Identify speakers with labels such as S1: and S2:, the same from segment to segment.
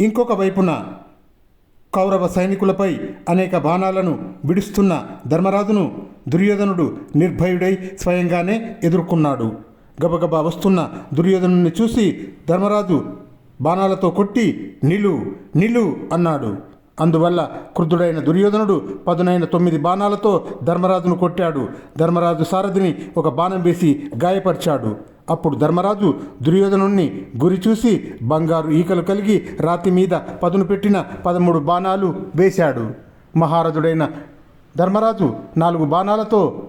S1: ఇంకొక వైపున కౌరవ సైనికులపై అనేక బాణాలను విడుస్తున్న ధర్మరాజును దుర్యోధనుడు నిర్భయుడై స్వయంగానే ఎదుర్కొన్నాడు. గబగబా వస్తున్న దుర్యోధనుని చూసి ధర్మరాజు బాణాలతో కొట్టి నిలు నిలు అన్నాడు. అందువల్ల క్రుద్ధుడైన దుర్యోధనుడు పదునైన తొమ్మిది బాణాలతో ధర్మరాజును కొట్టాడు. ధర్మరాజు సారథిని ఒక బాణం వేసి గాయపరిచాడు. అప్పుడు ధర్మరాజు దుర్యోధనుణ్ణి గురి చూసి బంగారు ఈకలు కలిగి రాతి మీద పదును పెట్టిన పదమూడు బాణాలు వేశాడు. మహారథుడైన ధర్మరాజు నాలుగు బాణాలతో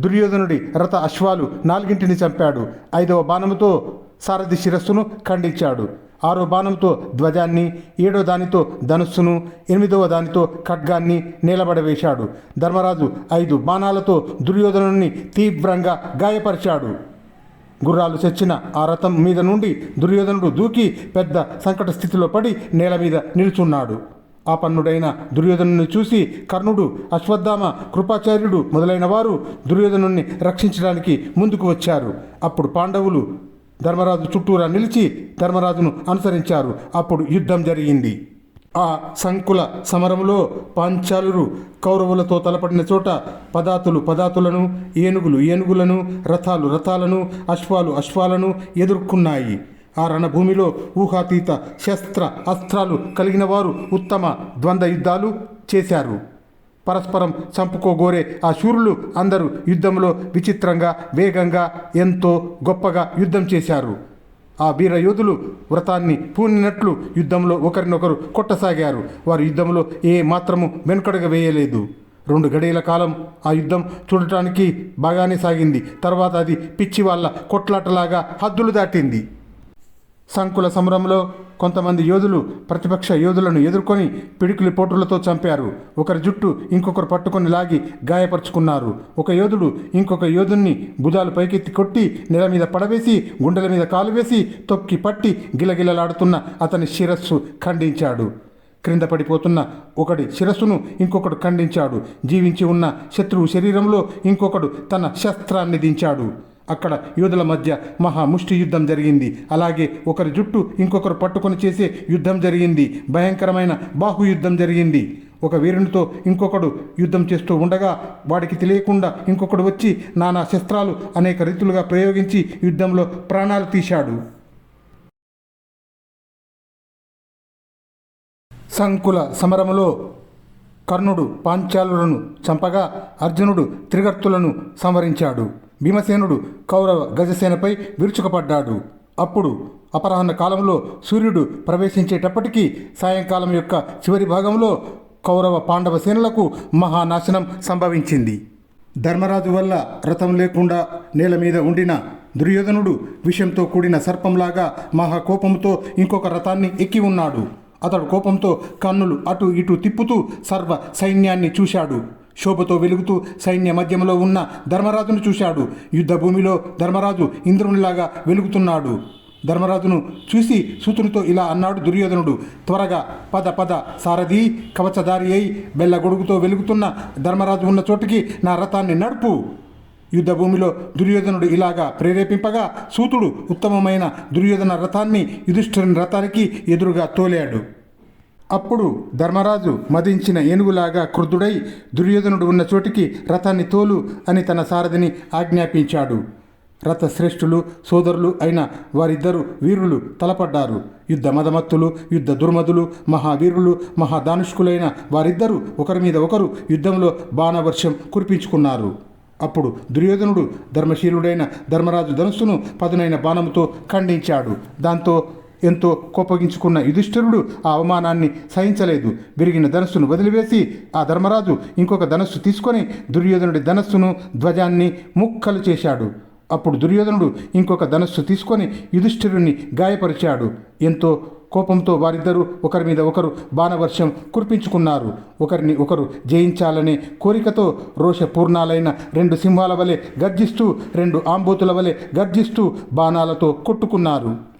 S1: దుర్యోధనుడి రథ అశ్వాలు నాలుగింటిని చంపాడు. ఐదవ బాణముతో సారథి శిరస్సును ఖండించాడు. ఆరో బాణంతో ధ్వజాన్ని ఏడో దానితో ధనుస్సును ఎనిమిదవ దానితో ఖడ్గాన్ని నిలబడవేశాడు. ధర్మరాజు ఐదు బాణాలతో దుర్యోధనుని తీవ్రంగా గాయపరిచాడు. గుర్రాలు చచ్చిన ఆ రథం మీద నుండి దుర్యోధనుడు దూకి పెద్ద సంకట స్థితిలో పడి నేల మీద నిల్చున్నాడు. ఆపన్నుడైన దుర్యోధనుని చూసి కర్ణుడు అశ్వత్థామ కృపాచార్యుడు మొదలైన వారు దుర్యోధనుని రక్షించడానికి ముందుకు వచ్చారు. అప్పుడు పాండవులు ధర్మరాజు చుట్టూరా నిలిచి ధర్మరాజును అనుసరించారు. అప్పుడు యుద్ధం జరిగింది. ఆ సంకుల సమరంలో పాంచాలురు కౌరవులతో తలపడిన చోట పదాతులు పదాతులను ఏనుగులు ఏనుగులను రథాలు రథాలను అశ్వాలు అశ్వాలను ఎదుర్కొన్నాయి. ఆ రణభూమిలో ఊహాతీత శస్త్ర అస్త్రాలు కలిగిన వారు ఉత్తమ ద్వంద్వ యుద్ధాలు చేశారు. పరస్పరం చంపుకోగోరే ఆ శూరులు అందరూ యుద్ధంలో విచిత్రంగా వేగంగా ఎంతో గొప్పగా యుద్ధం చేశారు. ఆ వీర యోధులు వ్రతాన్ని పూనినట్లు యుద్ధంలో ఒకరినొకరు కొట్టసాగారు. వారు యుద్ధంలో ఏ మాత్రము వెనుకడగ వేయలేదు. రెండు గడియల కాలం ఆ యుద్ధం చూడటానికి బాగానే సాగింది. తర్వాత అది పిచ్చి వాళ్ళ కొట్లాటలాగా హద్దులు దాటింది. సంకుల సమరంలో కొంతమంది యోధులు ప్రతిపక్ష యోధులను ఎదుర్కొని పిడికిలి పోటులతో చంపారు. ఒకరి జుట్టు ఇంకొకరు పట్టుకొని లాగి గాయపరుచుకున్నారు. ఒక యోధుడు ఇంకొక యోధుణ్ణి భుజాలు పైకెత్తి కొట్టి నెల మీద పడవేసి గుండెల మీద కాలు వేసి తొక్కి పట్టి గిలగిలలాడుతున్న అతని శిరస్సు ఖండించాడు. క్రింద పడిపోతున్న ఒకటి శిరస్సును ఇంకొకడు ఖండించాడు. జీవించి ఉన్న శత్రువు శరీరంలో ఇంకొకడు తన శస్త్రాన్ని దించాడు. అక్కడ యోధుల మధ్య మహా ముష్టి యుద్ధం జరిగింది. అలాగే ఒకరి జుట్టు ఇంకొకరు పట్టుకొని చేసే యుద్ధం జరిగింది. భయంకరమైన బాహు యుద్ధం జరిగింది. ఒక వీరునితో ఇంకొకడు యుద్ధం చేస్తూ ఉండగా వాడికి తెలియకుండా ఇంకొకడు వచ్చి నానా శస్త్రాలు అనేక రీతులుగా ప్రయోగించి యుద్ధంలో ప్రాణాలు తీశాడు. సంకుల సమరములో కర్ణుడు పాంచాలులను చంపగా అర్జునుడు త్రిగర్తులను సంవరించాడు. భీమసేనుడు కౌరవ గజసేనపై విరుచుకపడ్డాడు. అప్పుడు అపరాహ్న కాలంలో సూర్యుడు ప్రవేశించేటప్పటికీ సాయంకాలం యొక్క చివరి భాగంలో కౌరవ పాండవ సేనలకు మహానాశనం సంభవించింది. ధర్మరాజు వల్ల రథం లేకుండా నేల మీద ఉండిన దుర్యోధనుడు విషంతో కూడిన సర్పంలాగా మహాకోపంతో ఇంకొక రథాన్ని ఎక్కి ఉన్నాడు. అతడు కోపంతో కన్నులు అటు ఇటు తిప్పుతూ సర్వ సైన్యాన్ని చూశాడు. శోభతో వెలుగుతూ సైన్య మధ్యంలో ఉన్న ధర్మరాజును చూశాడు. యుద్ధభూమిలో ధర్మరాజు ఇంద్రునిలాగా వెలుగుతున్నాడు. ధర్మరాజును చూసి సూతునితో ఇలా అన్నాడు దుర్యోధనుడు త్వరగా పద పద సారథి కవచదారి అయి బెల్ల గొడుగుతో వెలుగుతున్న ధర్మరాజు ఉన్న చోటికి నా రథాన్ని నడుపు. యుద్ధభూమిలో దుర్యోధనుడు ఇలాగా ప్రేరేపింపగా సూతుడు ఉత్తమమైన దుర్యోధన రథాన్ని యుధిష్ఠిరుని రథానికి ఎదురుగా తోలాడు. అప్పుడు ధర్మరాజు మదించిన ఏనుగులాగా క్రుద్ధుడై దుర్యోధనుడు ఉన్న చోటికి రథాన్ని తోలు అని తన సారథిని ఆజ్ఞాపించాడు. రథశ్రేష్ఠులు సోదరులు అయిన వారిద్దరు వీరులు తలపడ్డారు. యుద్ధ మదమత్తులు యుద్ధ దుర్మదులు మహావీరులు మహాదానుష్కులైన వారిద్దరూ ఒకరి మీద ఒకరు యుద్ధంలో బాణవర్షం కురిపించుకున్నారు. అప్పుడు దుర్యోధనుడు ధర్మశీలుడైన ధర్మరాజు ధనుస్సును పదునైన బాణముతో ఖండించాడు. దాంతో ఎంతో కోపగించుకున్న యుధిష్ఠిరుడు ఆ అవమానాన్ని సహించలేదు. విరిగిన ధనస్సును వదిలివేసి ఆ ధర్మరాజు ఇంకొక ధనస్సు తీసుకొని దుర్యోధనుడి ధనస్సును ధ్వజాన్ని ముక్కలు చేశాడు. అప్పుడు దుర్యోధనుడు ఇంకొక ధనస్సు తీసుకొని యుధిష్ఠిరుణ్ణి గాయపరిచాడు. ఎంతో కోపంతో వారిద్దరూ ఒకరి మీద ఒకరు బాణవర్షం కురిపించుకున్నారు. ఒకరిని ఒకరు జయించాలనే కోరికతో రోషపూర్ణాలైన రెండు సింహాల వలె గర్జిస్తూ రెండు ఆంబోతుల వలె గర్జిస్తూ బాణాలతో కొట్టుకున్నారు.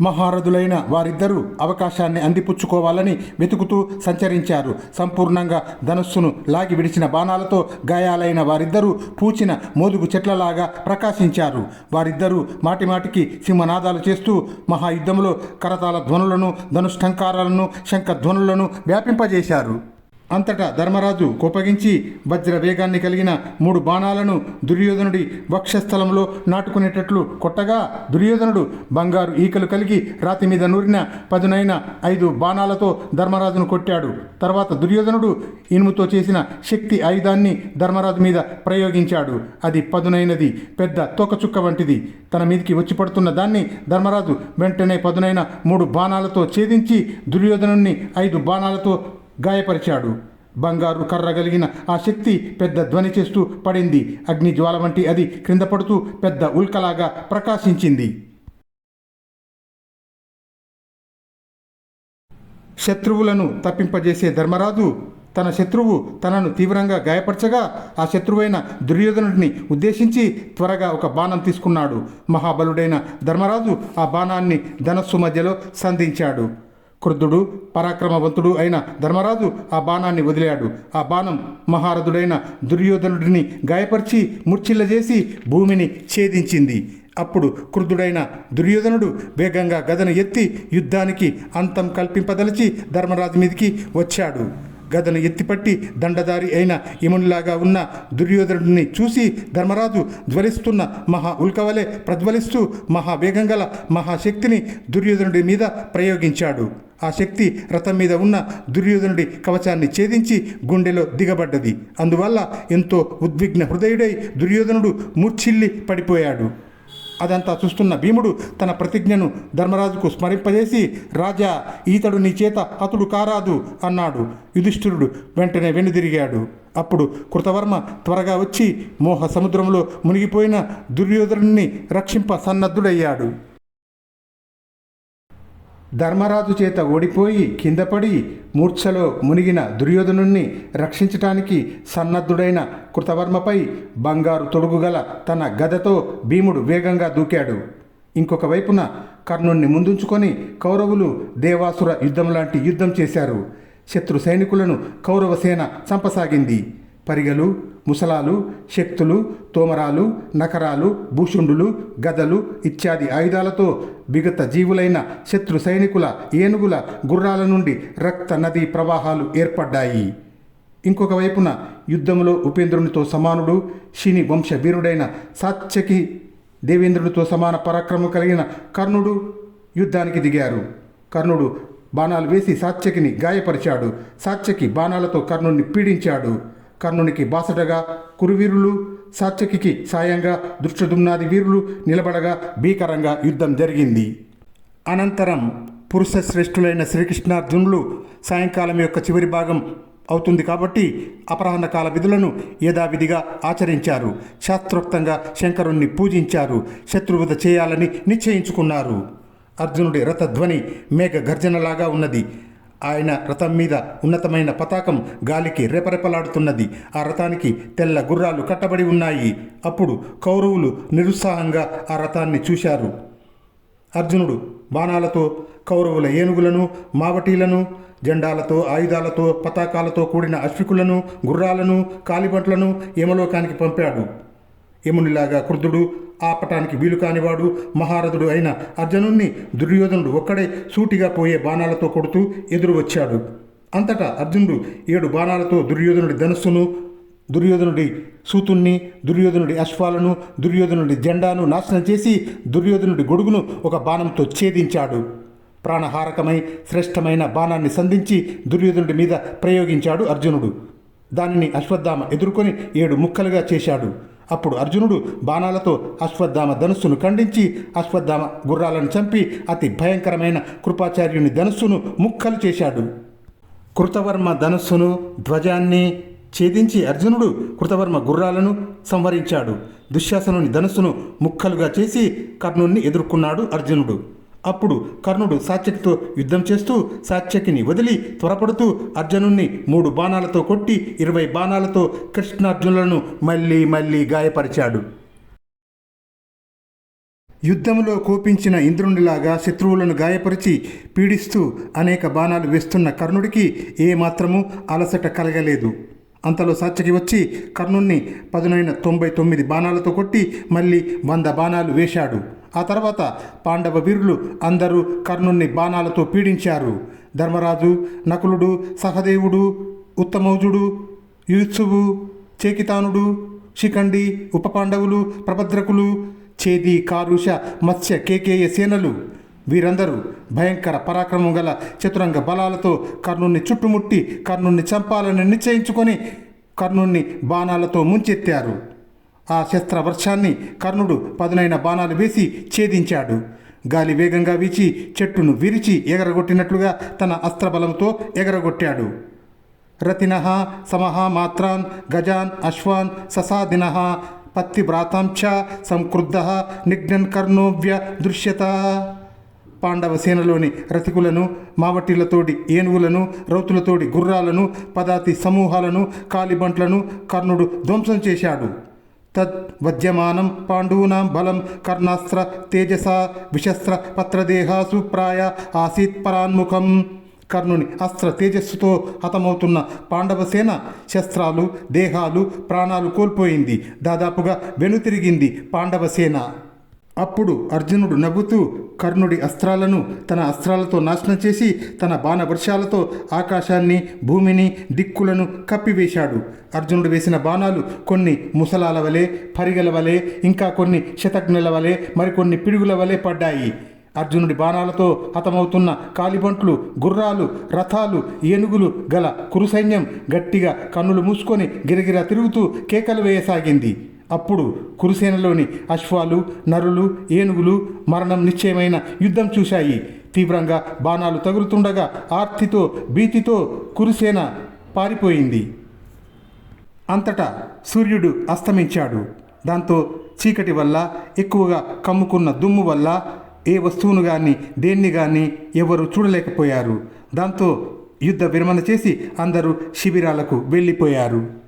S1: మహారథులైన వారిద్దరూ అవకాశాన్ని అందిపుచ్చుకోవాలని వెతుకుతూ సంచరించారు. సంపూర్ణంగా ధనుస్సును లాగి విడిచిన బాణాలతో గాయాలైన వారిద్దరూ పూచిన మోదుగు చెట్లలాగా ప్రకాశించారు. వారిద్దరూ మాటిమాటికి సింహనాదాలు చేస్తూ మహాయుద్ధంలో కరతాల ధ్వనులను ధనుష్టంకారాలను శంఖధ్వనులను వ్యాపింపజేశారు. అంతటా ధర్మరాజు కోపగించి వజ్ర వేగాన్ని కలిగిన మూడు బాణాలను దుర్యోధనుడి వక్షస్థలంలో నాటుకునేటట్లు కొట్టగా దుర్యోధనుడు బంగారు ఈకలు కలిగి రాతి మీద నూరిన పదునైన ఐదు బాణాలతో ధర్మరాజును కొట్టాడు. తర్వాత దుర్యోధనుడు ఇనుముతో చేసిన శక్తి ఆయుధాన్ని ధర్మరాజు మీద ప్రయోగించాడు. అది పదునైనది పెద్ద తోకచుక్క వంటిది. తన మీదికి వచ్చి పడుతున్న దాన్ని ధర్మరాజు వెంటనే పదునైన మూడు బాణాలతో ఛేదించి దుర్యోధనుణ్ణి ఐదు బాణాలతో గాయపరిచాడు. బంగారు కర్ర కలిగిన ఆ శక్తి పెద్ద ధ్వని చేస్తూ పడింది. అగ్ని జ్వాల వంటి అది క్రింద పడుతూ పెద్ద ఉల్కలాగా ప్రకాశించింది. శత్రువులను తప్పింపజేసే ధర్మరాజు తన శత్రువు తనను తీవ్రంగా గాయపరచగా ఆ శత్రువైన దుర్యోధనుడిని ఉద్దేశించి త్వరగా ఒక బాణం తీసుకున్నాడు. మహాబలుడైన ధర్మరాజు ఆ బాణాన్ని ధనస్సు మధ్యలో సంధించాడు. క్రుద్ధుడు పరాక్రమవంతుడు అయిన ధర్మరాజు ఆ బాణాన్ని వదిలాడు. ఆ బాణం మహారథుడైన దుర్యోధనుడిని గాయపరిచి ముర్చిల్లజేసి భూమిని ఛేదించింది. అప్పుడు క్రుద్ధుడైన దుర్యోధనుడు వేగంగా గదను ఎత్తి యుద్ధానికి అంతం కల్పింపదలిచి ధర్మరాజు మీదికి వచ్చాడు. గదను ఎత్తిపట్టి దండదారి అయిన ఇమునిలాగా ఉన్న దుర్యోధనుడిని చూసి ధర్మరాజు జ్వలిస్తున్న మహా ఉల్కవలే ప్రజ్వలిస్తూ మహావేగం గల మహాశక్తిని దుర్యోధనుడి మీద ప్రయోగించాడు. ఆ శక్తి రథం మీద ఉన్న దుర్యోధనుడి కవచాన్ని ఛేదించి గుండెలో దిగబడ్డది. అందువల్ల ఎంతో ఉద్విగ్న హృదయుడై దుర్యోధనుడు మూర్ఛిల్లి పడిపోయాడు. అదంతా చూస్తున్న భీముడు తన ప్రతిజ్ఞను ధర్మరాజుకు స్మరింపజేసి రాజా ఈతడు నీ చేత అతుడు కారాదు అన్నాడు. యుధిష్ఠిరుడు వెంటనే వెనుదిరిగాడు. అప్పుడు కృతవర్మ త్వరగా వచ్చి మోహ సముద్రంలో మునిగిపోయిన దుర్యోధనుణ్ణి రక్షింప సన్నద్ధుడయ్యాడు. ధర్మరాజు చేత ఓడిపోయి కిందపడి మూర్ఛలో మునిగిన దుర్యోధనుణ్ణి రక్షించటానికి సన్నద్ధుడైన కృతవర్మపై బంగారు తొడుగుగల తన గదతో భీముడు వేగంగా దూకాడు. ఇంకొక వైపున కర్ణుణ్ణి ముందుంచుకొని కౌరవులు దేవాసుర యుద్ధం లాంటి యుద్ధం చేశారు. శత్రు సైనికులను కౌరవ సేన చంపసాగింది. పరిగలు ముసలాలు శక్తులు తోమరాలు నకరాలు భూషుండులు గదలు ఇత్యాది ఆయుధాలతో బిగత జీవులైన శత్రు సైనికుల ఏనుగుల గుర్రాల నుండి రక్త నదీ ప్రవాహాలు ఏర్పడ్డాయి. ఇంకొక వైపున యుద్ధంలో ఉపేంద్రునితో సమానుడు శిని వంశ వీరుడైన సాత్యకి దేవేంద్రునితో సమాన పరాక్రమం కలిగిన కర్ణుడు యుద్ధానికి దిగారు. కర్ణుడు బాణాలు వేసి సాత్యకిని గాయపరిచాడు. సాత్యకి బాణాలతో కర్ణుడిని పీడించాడు. కర్ణునికి బాసటగా కురువీరులు సాత్యకికి సాయంగా దృష్టదుమ్నాది వీరులు నిలబడగా భీకరంగా యుద్ధం జరిగింది. అనంతరం పురుష శ్రేష్ఠులైన శ్రీకృష్ణార్జునులు సాయంకాలం యొక్క చివరి భాగం అవుతుంది కాబట్టి అపరాహ్న కాల విధులను యథావిధిగా ఆచరించారు. శాస్త్రోక్తంగా శంకరుణ్ణి పూజించారు. శత్రువధ చేయాలని నిశ్చయించుకున్నారు. అర్జునుడి రథధ్వని మేఘ గర్జనలాగా ఉన్నది. ఆయన రథం మీద ఉన్నతమైన పతాకం గాలికి రెపరెపలాడుతున్నది. ఆ రథానికి తెల్ల గుర్రాలు కట్టబడి ఉన్నాయి. అప్పుడు కౌరవులు నిరుత్సాహంగా ఆ రథాన్ని చూశారు. అర్జునుడు బాణాలతో కౌరవుల ఏనుగులను మావటీలను జెండాలతో ఆయుధాలతో పతాకాలతో కూడిన అశ్వికులను గుర్రాలను కాలిబంట్లను యమలోకానికి పంపాడు. యమునిలాగా క్రుద్ధుడు ఆపటానికి వీలు కానివాడు మహారథుడు అయిన అర్జునుణ్ణి దుర్యోధనుడు ఒక్కడే సూటిగా పోయే బాణాలతో కొడుతూ ఎదురు వచ్చాడు అంతటా అర్జునుడు ఏడు బాణాలతో దుర్యోధనుడి ధనుస్సును దుర్యోధనుడి సూతుణ్ణి దుర్యోధనుడి అశ్వాలను దుర్యోధనుడి జెండాను నాశనం చేసి దుర్యోధనుడి గొడుగును ఒక బాణంతో ఛేదించాడు. ప్రాణహారకమై శ్రేష్టమైన బాణాన్ని సంధించి దుర్యోధనుడి మీద ప్రయోగించాడు అర్జునుడు. దానిని అశ్వత్థామ ఎదుర్కొని ఏడు ముక్కలుగా చేశాడు. అప్పుడు అర్జునుడు బాణాలతో అశ్వత్థామ ధనుస్సును ఖండించి అశ్వత్థామ గుర్రాలను చంపి అతి భయంకరమైన కృపాచార్యుని ధనుస్సును ముక్కలు చేశాడు. కృతవర్మ ధనుస్సును ధ్వజాన్ని ఛేదించి అర్జునుడు కృతవర్మ గుర్రాలను సంహరించాడు. దుశ్శాసనుని ధనుస్సును ముక్కలుగా చేసి కర్ణుణ్ణి ఎదుర్కొన్నాడు అర్జునుడు. అప్పుడు కర్ణుడు సాత్యకితో యుద్ధం చేస్తూ సాత్యకిని వదిలి త్వరపడుతూ అర్జునుణ్ణి మూడు బాణాలతో కొట్టి ఇరవై బాణాలతో కృష్ణార్జునులను మళ్ళీ మళ్ళీ గాయపరిచాడు. యుద్ధంలో కోపించిన ఇంద్రునిలాగా శత్రువులను గాయపరిచి పీడిస్తూ అనేక బాణాలు వేస్తున్న కర్ణుడికి ఏమాత్రము అలసట కలగలేదు. అంతలో సాత్యకి వచ్చి కర్ణుణ్ణి పదునైన తొంభై తొమ్మిది బాణాలతో కొట్టి మళ్ళీ వంద బాణాలు వేశాడు. ఆ తర్వాత పాండవ వీరులు అందరూ కర్ణుణ్ణి బాణాలతో పీడించారు. ధర్మరాజు నకులుడు సహదేవుడు ఉత్తమౌజుడు యుత్సువు చేకితానుడు శిఖండి ఉపపాండవులు ప్రభద్రకులు చేది కారుష మత్స్య కేకేయ సేనలు వీరందరూ భయంకర పరాక్రమం గల చతురంగ బలాలతో కర్ణుణ్ణి చుట్టుముట్టి కర్ణుణ్ణి చంపాలని నిశ్చయించుకొని కర్ణుణ్ణి బాణాలతో ముంచెత్తారు. ఆ శస్త్రవర్షాన్ని కర్ణుడు పదునైన బాణాలు వేసి ఛేదించాడు. గాలి వేగంగా వీచి చెట్టును విరిచి ఎగరగొట్టినట్లుగా తన అస్త్రబలంతో ఎగరగొట్టాడు. రతిన సమహ మాత్రాన్ గజాన్ అశ్వాన్ ససాదిన పత్తివ్రాతాం చ సంక్రుద్ధ నిఘ్నన్ కర్ణోవ్య దృశ్యత. పాండవ సేనలోని రతికులను మావటిలతోటి ఏనుగులను రౌతులతోటి గుర్రాలను పదాతి సమూహాలను కాలిబంట్లను కర్ణుడు ధ్వంసం చేశాడు. తద్ వద్యమానం పాండూనాం బలం కర్ణాస్త్ర తేజస విశస్త్ర పత్రదేహాసు ప్రాయ ఆసీత్ పరాన్ముఖం. కర్ణుని అస్త్ర తేజస్సుతో హతమవుతున్న పాండవసేన శస్త్రాలు దేహాలు ప్రాణాలు కోల్పోయింది. దాదాపుగా వెనుతిరిగింది పాండవసేన అప్పుడు అర్జునుడు నవ్వుతూ కర్ణుడి అస్త్రాలను తన అస్త్రాలతో నాశనం చేసి తన బాణవర్షాలతో ఆకాశాన్ని భూమిని దిక్కులను కప్పివేశాడు. అర్జునుడు వేసిన బాణాలు కొన్ని ముసలాల వలె పరిగల వలె ఇంకా కొన్ని శతజ్ఞుల వలె మరికొన్ని పిడుగుల వలె పడ్డాయి. అర్జునుడి బాణాలతో హతమవుతున్న కాలిబంట్లు గుర్రాలు రథాలు ఏనుగులు గల కురు సైన్యం గట్టిగా కన్నులు మూసుకొని గిరగిరా తిరుగుతూ కేకలు వేయసాగింది. అప్పుడు కురుసేనలోని అశ్వాలు నరులు ఏనుగులు మరణం నిశ్చయమైన యుద్ధం చూశాయి. తీవ్రంగా బాణాలు తగులుతుండగా ఆర్తితో భీతితో కురుసేన పారిపోయింది. అంతటా సూర్యుడు అస్తమించాడు. దాంతో చీకటి వల్ల ఎక్కువగా కమ్ముకున్న దుమ్ము వల్ల ఏ వస్తువును కానీ దేన్ని కానీ ఎవరు చూడలేకపోయారు. దాంతో యుద్ధ విరమణ చేసి అందరూ శిబిరాలకు వెళ్ళిపోయారు.